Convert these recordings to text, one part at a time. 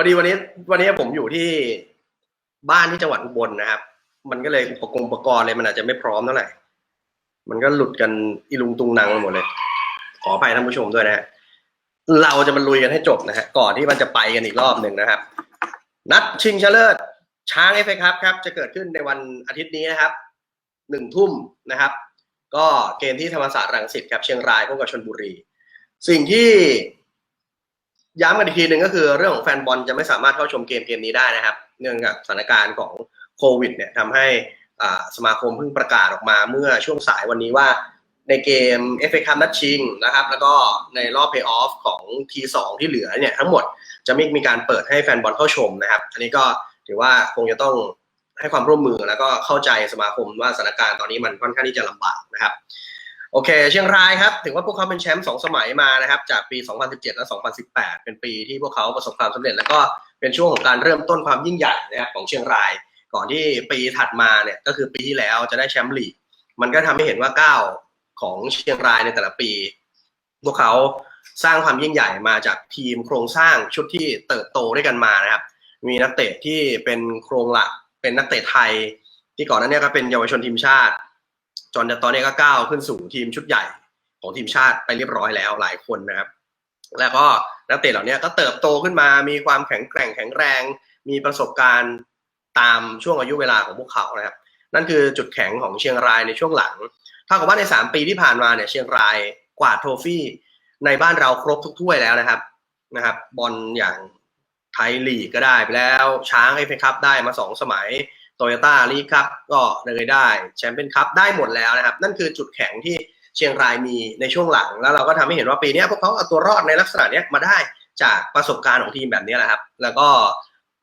อดีวันนี้ วันนี้ผมอยู่ที่บ้านที่จังหวัดอุบลนะครับ มันก็เลยอุปกรณ์อุปกรณ์เลยมันอาจจะไม่พร้อมเท่าไหร่ มันก็หลุดกันอีลุงตุงนังหมดเลย ขออภัยท่านผู้ชมด้วยนะฮะเราจะมาลุยกันให้จบนะฮะก่อนที่มันจะไปกันอีกรอบหนึ่งนะครับ นัดชิงชนะเลิศช้างเอฟเอครับครับ จะเกิดขึ้นในวันอาทิตย์นี้นะครับหนึ่งทุ่มนะครับ ก็เกมที่ธรรมศาสตร์รังสิตครับเชียงรายพบกับชลบุรี สิ่งที่ ย้ำกันอีกทีหนึ่งก็คือเรื่องของแฟนบอลจะไม่สามารถเข้าชมเกมเกมนี้ได้นะครับ เนื่องจากสถานการณ์ของโควิดเนี่ยทำให้สมาคมเพิ่งประกาศออกมาเมื่อช่วงสายวันนี้ว่าในเกม FA Cup นัดชิงนะครับ แล้วก็ในรอบเพย์ออฟของ T2 ที่เหลือเนี่ยทั้งหมดจะไม่มีการเปิดให้แฟนบอลเข้าชมนะครับ อันนี้ก็ถือว่าคงจะต้องให้ความร่วมมือแล้วก็เข้าใจสมาคมว่าสถานการณ์ตอนนี้มันค่อนข้างที่จะลำบากนะครับ โอเค เชียงรายครับ ถือว่าพวกเขาเป็นแชมป์สองสมัยมานะครับ จากปี 2017 และ 2018 เป็นปีที่พวกเขาประสบความสำเร็จ แล้วก็เป็นช่วงของการเริ่มต้นความยิ่งใหญ่นะครับของเชียงราย ก่อนที่ปีถัดมาเนี่ยก็คือปีที่แล้วจะได้แชมป์ลีก มันก็ทำให้เห็นว่าก้าวของเชียงรายในแต่ละปี พวกเขาสร้างความยิ่งใหญ่มาจากทีมโครงสร้างชุดที่เติบโตด้วยกันมานะครับ มีนักเตะที่เป็นโครงหลัก เป็นนักเตะไทย ที่ก่อนหน้านี้ก็เป็นเยาวชนทีมชาติ จนตอนนี้ก็ก้าวขึ้นสู่ทีมชุดใหญ่ของทีมชาติไปเรียบร้อยแล้วหลายคนนะครับ แล้วก็นักเตะเหล่านี้ก็เติบโตขึ้นมา มีความแข็งแกร่งแข็งแรง มีประสบการณ์ตามช่วงอายุเวลาของพวกเขานะครับ นั่นคือจุดแข็งของเชียงรายในช่วงหลังถ้ากับว่าใน 3 ปีที่ผ่านมาเนี่ยเชียงรายกวาดโทฟี่ในบ้านเราครบทุกถ้วยแล้วนะครับนะครับ บอลอย่างไทยลีกก็ได้ไปแล้วช้างเอฟเอคัพได้มาสองสมัย โตโยต้าลีครับก็เลยได้แชมเปี้ยนคัพได้หมดแล้วนะครับ นั่นคือจุดแข็งที่เชียงรายมีในช่วงหลัง แล้วเราก็ทำให้เห็นว่าปีนี้พวกเขาเอาตัวรอดในลักษณะนี้มาได้จากประสบการณ์ของทีมแบบนี้แหละครับ แล้วก็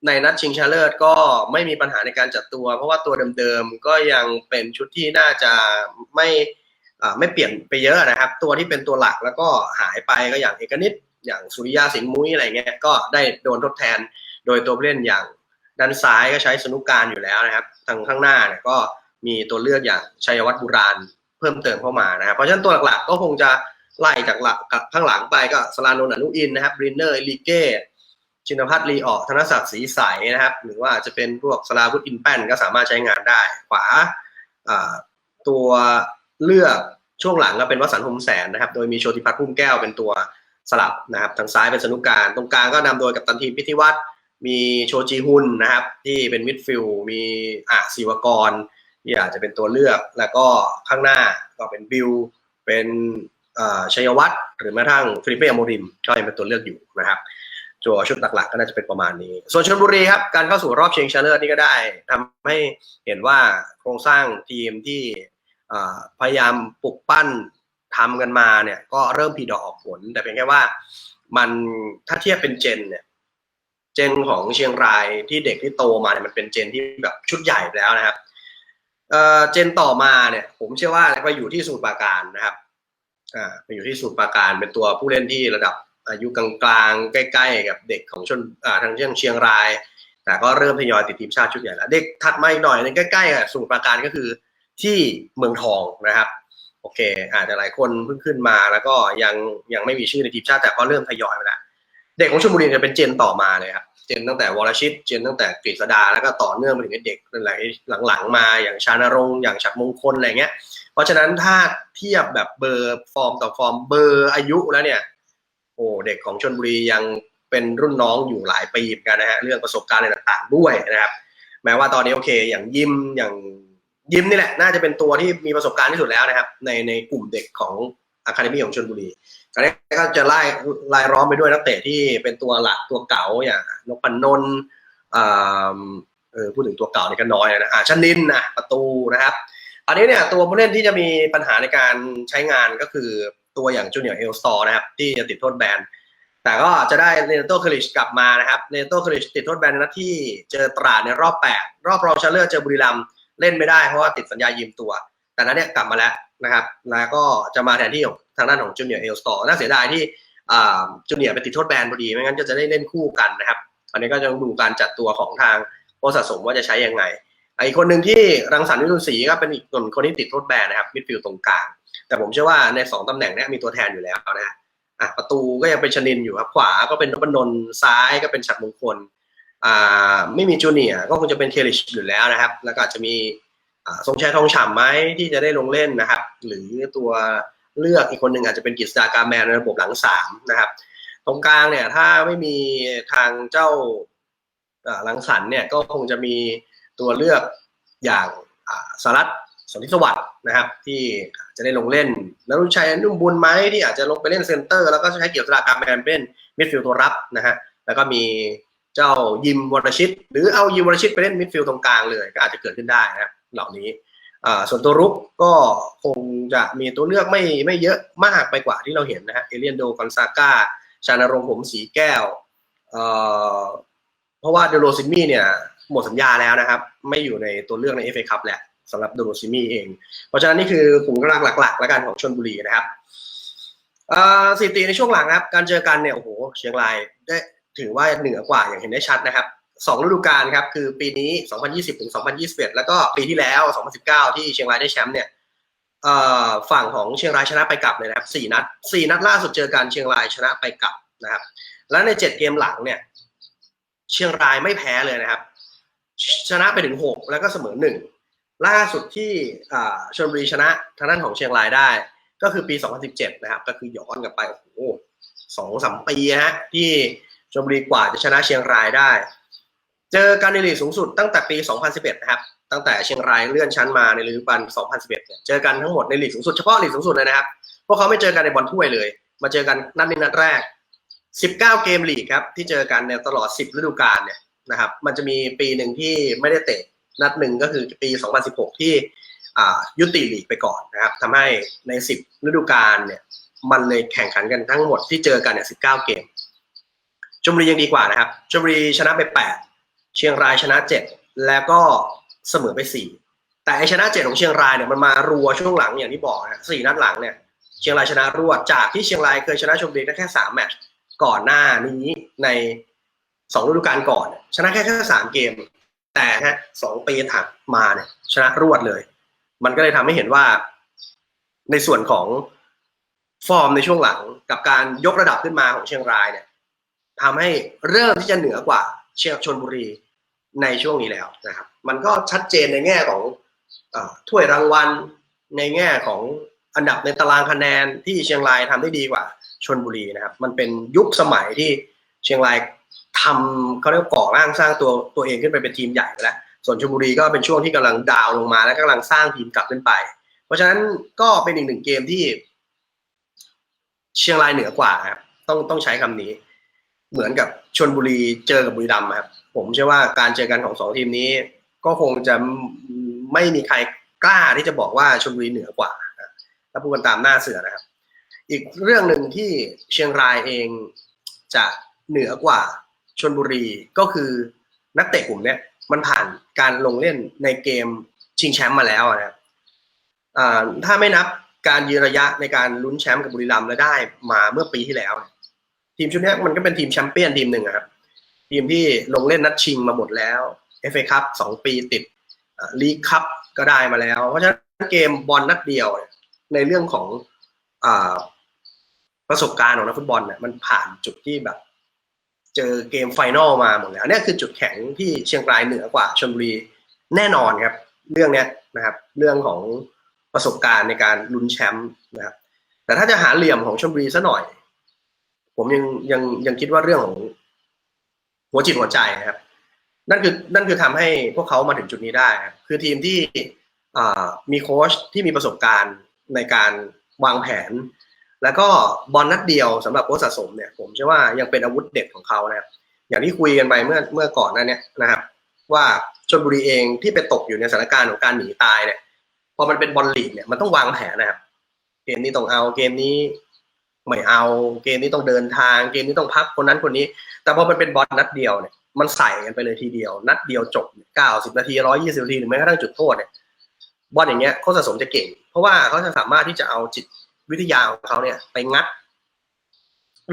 ในนัดชิงชนะเลิศก็ไม่มีปัญหาในการจัดตัว เพราะว่าตัวเดิมๆก็ยังเป็นชุดที่น่าจะไม่ไม่เปลี่ยนไปเยอะนะครับ ตัวที่เป็นตัวหลักแล้วก็หายไปก็อย่างเอกนิตอย่างสุริยาสิงห์มุ้ยอะไรเงี้ยก็ได้โดนทดแทนโดยตัวผู้เล่นอย่าง ด้านซ้ายก็ใช้สนุกการอยู่แล้วนะครับ ทางข้างหน้าเนี่ยก็มีตัวเลือกอย่างชัยวัฒน์บุราณเพิ่มเติมเข้ามานะครับ เพราะฉะนั้นตัวหลักๆก็คงจะไล่จากหลักข้างหลังไปก็สลานนอนุอินนะครับบรินเนอร์ลีเก้ชินพัฒน์ลีออกธนศักดิ์ศรีใสนะครับ หรือว่าจะเป็นพวกสลาวุฒิอินแป้นก็สามารถใช้งานได้ ขวาตัวเลือกช่วงหลังก็เป็นวสันต์หมแสนนะครับ โดยมีโชติพัฒน์พุ่มแก้วเป็นตัวสลับนะครับ ทางซ้ายเป็นสนุกการ ตรงกลางก็นำโดยกับตันทีมพิธิวัตร มีโชจีฮุนนะครับ ที่เป็นมิดฟิลด์มีอะศิวกรที่อาจจะเป็นตัวเลือก แล้วก็ข้างหน้าก็เป็นบิลเป็นชัยวัฒน์หรือแม้กระทั่งฟิลิปเป้อโมริมก็ยังเป็นตัวเลือกอยู่นะครับตัวชุดหลักๆ ก็น่าจะเป็นประมาณนี้ ส่วนชลบุรีครับ การเข้าสู่รอบชิงชนะเลิศนี่ก็ได้ทำให้เห็นว่าโครงสร้างทีมที่พยายามปลุกปั้นทำกันมาเนี่ยก็เริ่มพีดอกออกผล แต่เพียงแค่ว่ามันถ้าเทียบเป็นเจนเนี่ย เจนของเชียงรายที่เด็กที่โตมาเนี่ยมันเป็นเจนที่แบบชุดใหญ่แล้วนะครับเอ่อเจนต่อมาเนี่ย ผมเชื่อว่าไปอยู่ที่สมุทรปราการนะครับอ่าไปอยู่ที่สมุทรปราการเป็นตัวผู้เล่นที่ระดับอายุกลางๆใกล้ๆกับเด็กของชนอ่าทางเชียงเชียงราย แต่ก็เริ่มทยอยติดทีมชาติชุดใหญ่แล้วเด็กถัดมาอีกหน่อยนึงใกล้ๆกับสมุทรปราการก็คือที่เมืองทองนะครับโอเค อาจจะหลายคนเพิ่งขึ้นมาแล้วก็ยังยังไม่มีชื่อในทีมชาติแต่ก็เริ่มทยอยไปแล้วเด็กของชลบุรีจะเป็นเจนต่อมาเลยครับ เจนตั้งแต่วรชิต เจนตั้งแต่กฤษดาแล้วก็ต่อเนื่องไปถึงเด็กหลายหลังๆ มาอย่างชานรงค์อย่างฉัดมงคลอะไรเงี้ย เพราะฉะนั้นถ้าเทียบแบบเบอร์ฟอร์มต่อฟอร์มเบอร์อายุแล้วเนี่ยโอ้เด็กของชลบุรียังเป็นรุ่นน้องอยู่หลายปีเหมือนกันนะฮะเรื่องประสบการณ์อะไรต่างๆด้วยนะครับ แม้ว่าตอนนี้โอเค อย่างยิมอย่างยิมนี่แหละ น่าจะเป็นตัวที่มีประสบการณ์ที่สุดแล้วนะครับ ในในกลุ่มเด็กของอะคาเดมี่ของชลบุรี ก็ก็จะไล่ไล่ร้อมไปด้วยนักเตะที่เป็นตัวหลักตัวเก่าอย่างนกปันนนเออพูดถึงตัวเก่านี่ก็น้อยนะอ่าชันนินนะประตูนะครับอันนี้เนี่ยตัวผู้เล่นที่จะมีปัญหาในการใช้งานก็คือตัวอย่างจูเนียร์เอลสตอร์นะครับ ที่จะติดโทษแบนแต่ก็จะได้เนโตคลิชกลับมานะครับเนโตคลิชติดโทษแบนในนัดที่เจอตราดในรอบ 8 รอบรองชนะเลิศเจอบุรีรัมย์เล่นไม่ได้เพราะว่าติดสัญญายืมตัว แต่นั้นเนี่ยกลับมาแล้วนะครับ แล้วก็จะมาแทนที่ของ ทางด้านของจูเนียร์เอลสตอร์น่าเสียดายที่จูเนียร์ไปติดโทษแบนพอดี ไม่งั้นก็จะได้เล่นคู่กันนะครับอันนี้ก็จะดูการจัดตัวของทางโอสะสมว่าจะใช้ยังไงอีกคนหนึ่งที่รังสรรค์วิรุณศรีก็เป็นอีกคนคนที่ติดโทษแบนนะครับมิดฟิลด์ตรงกลาง แต่ผมเชื่อว่าใน 2ตำแหน่งนี้มีตัวแทนอยู่แล้วนะอะประตูก็ยังเป็นชนินอยู่ครับขวาก็เป็นนพนนท์ซ้ายก็เป็นฉัดมงคลอ่าไม่มีจูเนียก็คงจะเป็นเคลิชอยู่แล้วนะครับ แล้วก็อาจจะมีทรงชัยทองฉ่ำไหมที่จะได้ลงเล่นนะครับ หรือตัว เลือกอีกคนหนึ่งอาจจะเป็นกฤษดาการแมนในระบบหลังสามนะครับ ตรงกลางเนี่ยถ้าไม่มีทางเจ้าอ่าลังสันเนี่ยก็คงจะมีตัวเลือกอย่างสารัตสนธิสวัสด์นะครับ ที่จะได้ลงเล่นนรุชัยนุ่มบุญไหมที่อาจจะลงไปเล่นเซนเตอร์ แล้วก็ใช้เกี่ยวกับการแมนเป็นมิดฟิลด์ตัวรับนะฮะแล้วก็มีเจ้ายิมวรชิต หรือเอายิมวรชิตไปเล่นมิดฟิลด์ตรงกลางเลย ก็อาจจะเกิดขึ้นได้นะครับเหล่านี้ ส่วนตัวรุกก็คงจะมีตัวเลือกไม่ไม่เยอะมากไปกว่าที่เราเห็นนะฮะเอเลียนโดกอนซาก้า ชานรงค์ผมสีแก้วเเพราะว่าเดโรซิมี่เนี่ยหมดสัญญาแล้วนะครับ ไม่อยู่ในตัวเลือกในเอฟเอคัพแหละสำหรับเดโรซิมี่เอง เพราะฉะนั้นนี่คือกลุ่มกำลังหลักๆ แล้วกันของชนบุรีนะครับเอ่อสถิติในช่วงหลังนะครับ การเจอกันเนี่ยโอ้โหเชียงรายได้ถือว่าเหนือกว่าอย่างเห็นได้ชัดนะครับ สองฤดูกาลครับคือปีนี้ 2020 ถึง 2021 แล้วก็ปีที่แล้ว 2019 ที่เชียงรายได้แชมป์เนี่ยฝั่งของเชียงรายชนะไปกลับเลยนะครับสี่นัดสี่นัดล่าสุดเจอกันเชียงรายชนะไปกลับนะครับ แล้วในเจ็ดเกมหลังเนี่ย เชียงรายไม่แพ้เลยนะครับ ชนะไปถึงหกแล้วก็เสมอหนึ่งล่าสุดที่ชลบุรีชนะทางด้านของเชียงรายได้ ก็คือปี 2017 นะครับ ก็คือย้อนกลับไปโอ้โหสองสามปีฮะที่ชลบุรีกว่าจะชนะเชียงรายได้ เจอกันในลีกสูงสุดตั้งแต่ปี 2011 นะครับ ตั้งแต่เชียงรายเลื่อนชั้นมาในฤดูกาล 2011 เนี่ย เจอกันทั้งหมดในลีกสูงสุดเฉพาะลีกสูงสุดเลยนะครับ พวกเขาไม่เจอกันในบอลถ้วยเลย มาเจอกันนัดนี้นัดแรก 19 เกมลีกครับที่เจอกันในตลอด 10 ฤดูกาลเนี่ยนะครับ มันจะมีปีหนึ่งที่ไม่ได้เตะ นัดหนึ่งก็คือปี 2016 ที่อ่ายุติลีกไปก่อนนะครับทำให้ใน 10 ฤดูกาลเนี่ย มันเลยแข่งขันกันทั้งหมดที่เจอกันเนี่ย 19 เกมชลบุรียังดีกว่านะครับชลบุรีชนะไป 8 เชียงรายชนะ7แล้วก็เสมอไป4แต่ไอชนะ7ของเชียงรายเนี่ยมันมารัวช่วงหลังอย่างที่บอกนะสี่นัดหลังเนี่ยเชียงรายชนะรวดจากที่เชียงรายเคยชนะชลบุรีได้แค่3แมตช์ก่อนหน้านี้ในสองฤดูกาลก่อน ชนะแค่แค่สามเกม แต่ฮะสองปีถัดมาเนี่ยชนะรวดเลย มันก็เลยทำให้เห็นว่า ในส่วนของฟอร์มในช่วงหลังกับการยกระดับขึ้นมาของเชียงรายเนี่ยทำให้เริ่มที่จะเหนือกว่าเชียงชนบุรี ในช่วงนี้แล้วนะครับ มันก็ชัดเจนในแง่ของอถ้วยรางวัลในแง่ของอันดับในตารางคะแนนที่เชียงรายทำได้ดีกว่าชนบุรีนะครับ มันเป็นยุคสมัยที่เชียงรายทำเขาเรียกว่าก่อร่างสร้างตัวตัวเองขึ้นไปเป็นทีมใหญ่แล้ว ส่วนชลบุรีก็เป็นช่วงที่กำลังดาวลงมาและกำลังสร้างทีมกลับขึ้นไป เพราะฉะนั้นก็เป็นอีกหนึ่งเกมที่ เชียงรายเหนือกว่าครับต้องต้องใช้คำนี้ เหมือนกับ ชนบุรีเจอกับบุรีรัมย์ครับผมเชื่อว่าการเจอกันของสองทีมนี้ ก็คงจะไม่มีใครกล้าที่จะบอกว่าชลบุรีเหนือกว่านะถ้าพูดกันตามหน้าเสือนะครับ อีกเรื่องหนึ่งที่เชียงรายเองจะเหนือกว่าชนบุรีก็คือนักเตะกลุ่มเนี้ยมันผ่านการลงเล่นในเกมชิงแชมป์มาแล้วนะครับถ้าไม่นับการยืนระยะในการลุ้นแชมป์กับบุรีรัมย์แล้วได้มาเมื่อปีที่แล้ว ทีมชุดนี้มันก็เป็นทีมแชมเปี้ยนทีมหนึ่งครับ ทีมที่ลงเล่นนัดชิงมาหมดแล้ว FA คัพสองปีติดลีกคัพก็ได้มาแล้ว เพราะฉะนั้นเกมบอลนัดเดียวในเรื่องของอประสบการณ์ของนักฟุตบอลเนี่ยมันผ่านจุดที่แบบ เจอเกมไฟนอลมาหมดแล้วนี่คือจุดแข็งที่เชียงรายเหนือกว่าชลบุรีแน่นอนครับ เรื่องเนี้ยนะครับ เรื่องของประสบการณ์ในการลุ้นแชมป์นะครับแต่ถ้าจะหาเหลี่ยมของชลบุรีซะหน่อย ผมยังยังยังคิดว่าเรื่องของหัวจิตหัวใจนะครับ นั่นคือนั่นคือทำให้พวกเขามาถึงจุดนี้ได้ครับคือทีมที่มีโค้ชที่มีประสบการณ์ในการวางแผน แล้วก็บอลนัดเดียวสำหรับโค้ชสะสมเนี่ย ผมเชื่อว่ายังเป็นอาวุธเด็ดของเขานะครับอย่างที่คุยกันไปเมื่อเมื่อก่อนนั้นเนี่ยนะครับ ว่าชลบุรีเองที่ไปตกอยู่ในสถานการณ์ของการหนีตายเนี่ยพอมันเป็นบอลลีกเนี่ยมันต้องวางแผนนะครับ เกมนี้ต้องเอาเกมนี้ ไม่เอาเกมนี้ต้องเดินทางเกมนี้ต้องพักคนนั้นคนนี้ แต่พอมันเป็นบอลนัดเดียวเนี่ยมันใส่กันไปเลยทีเดียว นัดเดียวจบเก้าสิบนาทีร้อยี่สิบนาทีหรือแม้กระทั่งจุดโทษเนี่ยบอลอย่างเงี้ยเขาสะสมจะเก่ง เพราะว่าเขาจะสามารถที่จะเอาจิตวิทยาของเขาเนี่ยไปงัด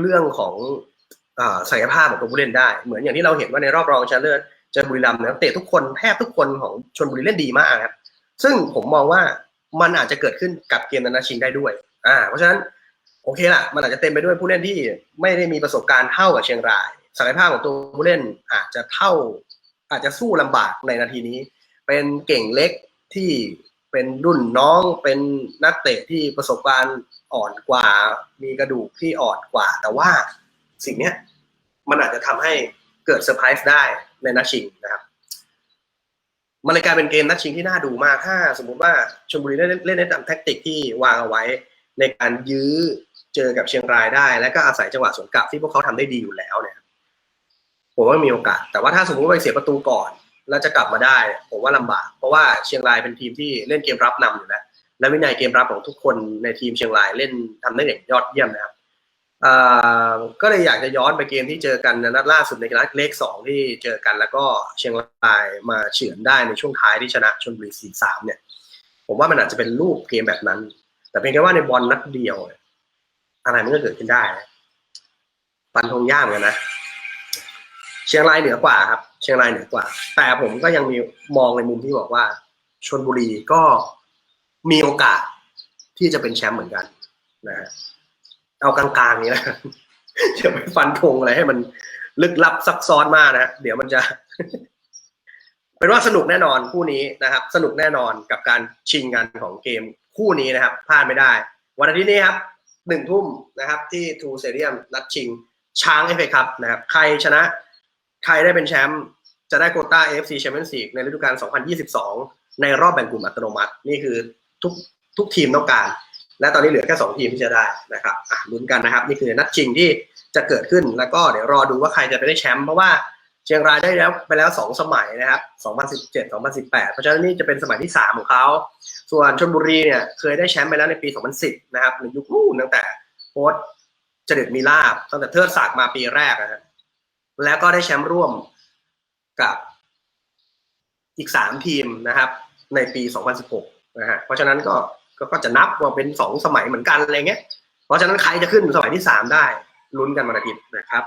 เรื่องของอ่าศักยภาพของตัวผู้เล่นได้ เหมือนอย่างที่เราเห็นว่าในรอบรองชนะเลิศเจอบุรีรัมย์เนี่ยนักเตะทุกคนแทบทุกคนของชนบุรีเล่นดีมากครับซึ่งผมมองว่ามันอาจจะเกิดขึ้นกับเกมนัดชิงได้ด้วย อ่า เพราะฉะนั้น โอเคล่ะมันอาจจะเต็มไปด้วยผู้เล่นที่ไม่ได้มีประสบการณ์เท่ากับเชียงรายศักยภาพของตัวผู้เล่นอาจจะเท่า อาจจะสู้ลำบากในนาทีนี้ เป็นเก่งเล็กที่เป็นรุ่นน้องเป็นนักเตะที่ประสบการณ์อ่อนกว่า มีกระดูกที่อ่อนกว่า แต่ว่าสิ่งเนี้ยมันอาจจะทำให้เกิดเซอร์ไพรส์ได้ในนัดชิงนะครับมันเลยกลายเป็นเกมนัดชิงที่น่าดูมากถ้า สมมุติว่าชลบุรีเล่นเล่นในตามแท็กติกที่วางเอาไว้ในการยื้อ เจอกับเชียงรายได้ และก็อาศัยจังหวะสวนกลับที่พวกเขาทำได้ดีอยู่แล้วเนี่ยผมว่ามีโอกาส แต่ว่าถ้าสมมติว่าไปเสียประตูก่อน แล้วจะกลับมาได้ ผมว่าลำบาก เพราะว่าเชียงรายเป็นทีมที่เล่นเกมรับนำอยู่แล้วและวินัยเกมรับของทุกคนในทีมเชียงรายเล่นทำได้อย่างยอดเยี่ยมนะครับก็เลยอยากจะย้อนไปเกมที่เจอกันในนัดล่าสุดในนัดเลขสองที่เจอกันแล้วก็เชียงรายมาเฉือนได้ในช่วงท้ายที่ชนะชลบุรีสี่สามเนี่ย ผมว่ามันอาจจะเป็นรูปเกมแบบนั้น แต่เพียงแค่ว่าในบอลนัดเดียวเนี่ย อะไรมันก็เกิดขึ้นได้นะปันธงยากเหมือนกันนะเชียงรายเหนือกว่าครับ เชียงรายเหนือกว่า แต่ผมก็ยังมีมองในมุมที่บอกว่าชนบุรีก็มีโอกาสที่จะเป็นแชมป์เหมือนกันนะฮะเอากลางๆนี้นะจะไปฟันธงอะไรให้มันลึกลับซับซ้อนมากนะเดี๋ยวมันจะ เป็นว่าสนุกแน่นอนคู่นี้นะครับ สนุกแน่นอนกับการชิงกันของเกมคู่นี้นะครับพลาดไม่ได้ วันอาทิตย์นี้ครับ หนึ่งทุ่มนะครับที่ทูเซเรียมนัดชิงช้างเอฟเอครับนะครับใครชนะ ใครได้เป็นแชมป์จะได้โควต้า AFC Champions League ในฤดูกาล 2022 ในรอบแบ่งกลุ่มอัตโนมัติ นี่คือทุกทุกทีมต้องการ และตอนนี้เหลือแค่ 2 ทีมที่จะได้นะครับลุ้นกันนะครับ นี่คือนัดชิงที่จะเกิดขึ้นแล้วก็เดี๋ยวรอดูว่าใครจะไปได้แชมป์เพราะว่า เชียงรายได้แล้วไปแล้ว2สมัยนะครับ 2017 2018 เพราะฉะนั้นนี่จะเป็นสมัยที่ 3 ของเขา ส่วนชลบุรีเนี่ยเคยได้แชมป์ไปแล้วในปี 2010 นะครับในยุคนู้นตั้งแต่โค้ชเจเด็ดมีลาบตั้งแต่เทิดศักดิ์มาปีแรกนะฮะแล้วก็ได้แชมป์ร่วมกับอีกสามทีมนะครับ ในปี 2016 นะฮะ เพราะฉะนั้นก็ก็ก็จะนับว่าเป็นสองสมัยเหมือนกันอะไรเงี้ย เพราะฉะนั้นใครจะขึ้นสมัยที่สามได้ลุ้นกันวันอาทิตย์นะครับ